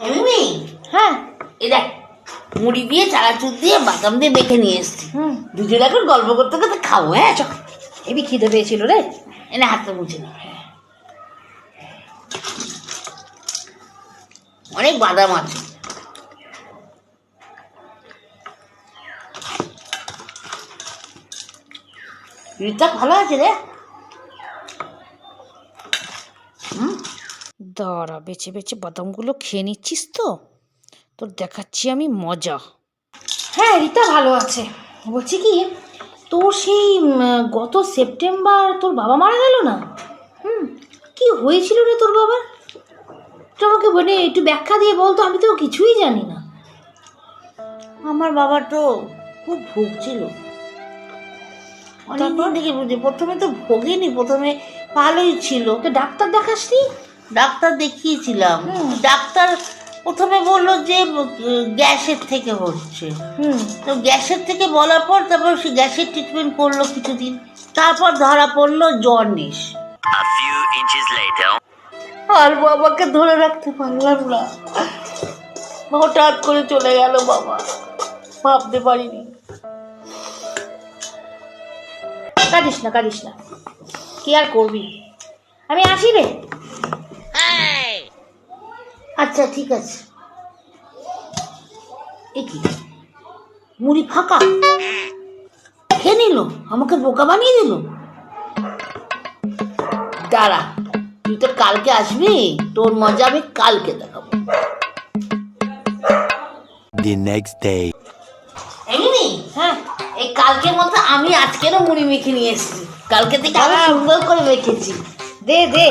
এমনি হ্যাঁ। এ দেখ মুড়ি দিয়ে চানাচুর দিয়ে বাদাম দিয়ে মেখে নিয়ে এসছি। দুজন এখন গল্প করতে করতে খাব হ্যাঁ? চ হেবি খিদে পেয়েছিল রে। এনে হাতটা মুছে নি। অনেক বাদাম আছে। রিতা ভালো আছে রে? হুম? দাঁড়া বেছে বেছে বাদামগুলো খেয়ে নিচ্ছিস তো? তোর দেখাচ্ছি আমি মজা। হ্যাঁ রিতা ভালো আছে। বলছি কি তোর সেই গত সেপ্টেম্বর তোর বাবা মারা গেল না? হুম কি হয়েছিল রে তোর বাবার? একটু আমাকে মানে একটু ব্যাখ্যা দিয়ে বলতো আমি তো কিছুই জানি না। আমার বাবা তো খুব ভুগছিল। অনেকদিন থেকে বুঝি প্রথমে তো ভোগেনি প্রথমে ভালোই ছিল। তো ডাক্তার দেখাসনি? ডাক্তার দেখিয়েছিলাম। হুম। ডাক্তার প্রথমে বলল যে গ্যাসের থেকে হচ্ছে। হুম। তো গ্যাসের থেকে বলার পর তারপর সে গ্যাসের ট্রিটমেন্ট করল কিছুদিন। তারপর ধরা পড়ল জন্ডিস. আর বাবাকে ধরে রাখতে পারলাম না। হঠাৎ করে চলে গেল বাবা। ভাবতে পারিনি। কাঁদিস না কাঁদিস না। কি আর করবি? আমি আসি রে। আচ্ছা ঠিক আছে। এ কি? মুড়ি ফাঁকা? খেয়ে নিল? আমাকে বোকা বানিয়ে দিল? দাঁড়া তুই তো কালকে আসবি? তোর মজা আমি কালকে দেখাবো। The next day. এমনি হ্যাঁ এই কালকের মতো আমি আজকেরও মুড়ি মেখে নিয়ে এসেছি। কালকে থেকে আমি সুন্দর করে মেখেছি। দে দে।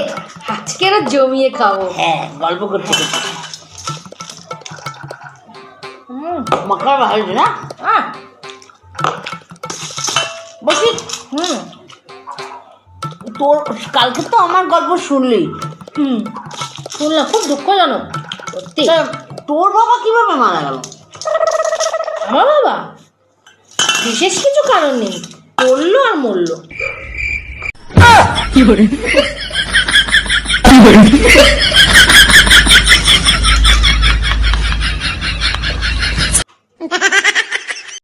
আজকেরও জমিয়ে খাব। হ্যাঁ গল্প করতে করতে। মাখার ভালো না? বলছি হুম। তোর কালকে তো আমার গল্প শুনলি। হুম। শুনলাম খুব দুঃখজনক। সত্যি। তোর বাবা কীভাবে মারা গেল? আমার বাবা? বিশেষ কিছু কারণ নেই। পড়ল আর মরলো। нормально.